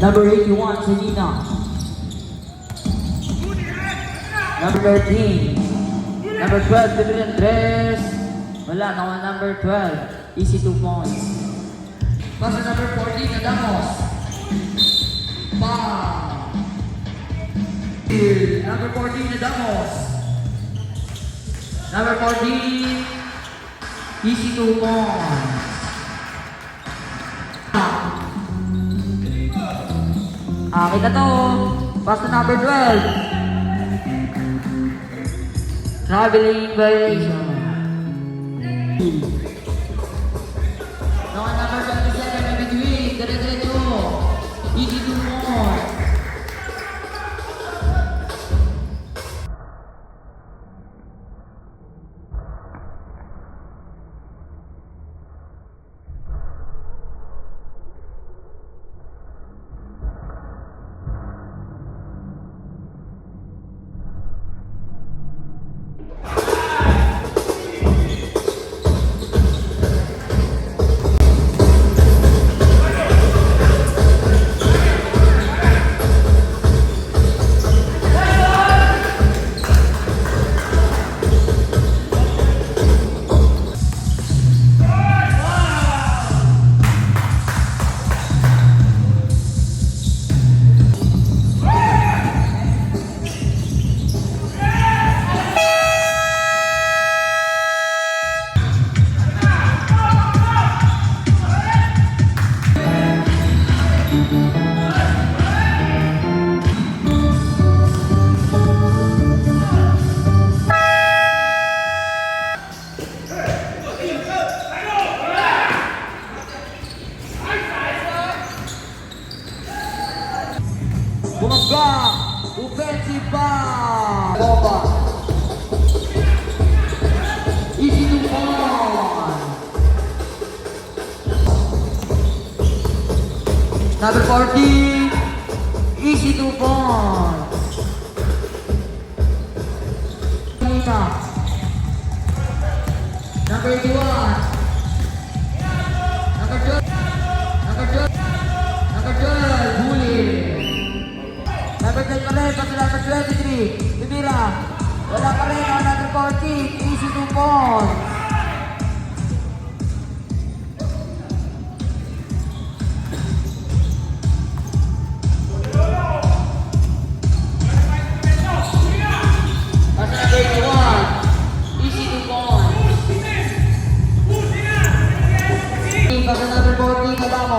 Number 81, Selena. Number 13. Number 12, Gabriel Andres. Wala, nakuha number 12. Easy 2 points. Pass to number 14, Adamos. Bang! Number 14, Adamos. Number 14, Easy 2 points. Ah, kita to. Pass to number 12. Traveling violation. Nakuha number 27 na between. Dire-diretso. Easy 2 Vamos lá, o Betibá! Bomba! Number 40, easy to point. Number 81. Number 12. Number 12. Number 12, Bully. Number 10 pa rin, pati number 23. Bibira. Wala pa rin, number 40. Easy to points.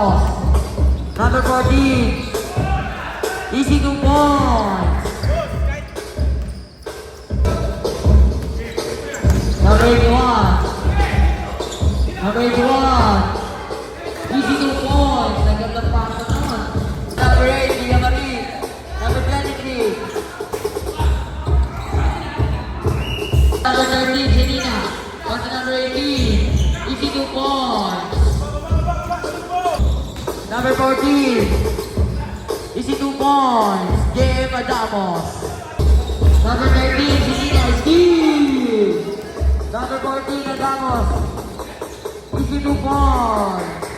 14, Adamos. Number 14. Easy two points. Number 81. Number 81. Number 14. Easy two points. JM Adamos. Number 13, Selena Steve. Number 14, Adamos. Easy two points.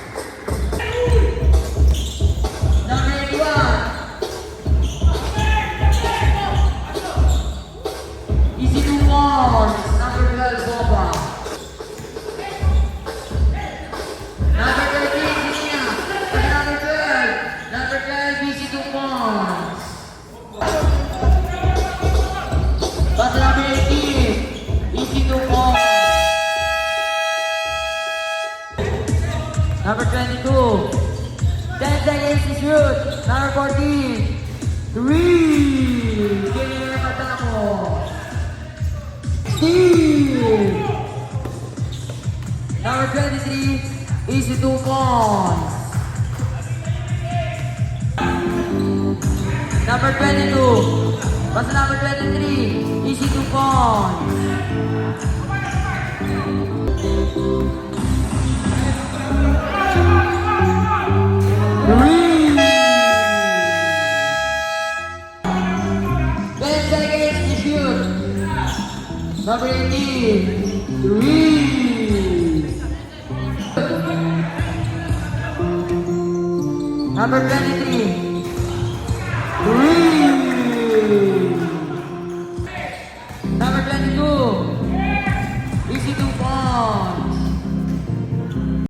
Number 22. 10 seconds to shoot. Number 14. 3. Game Matamo. Steve. Number 23. Easy two points. Number 22. Basta number 23. Easy two points. Three. Ten seconds to shoot. Number 18. Three. Number 23.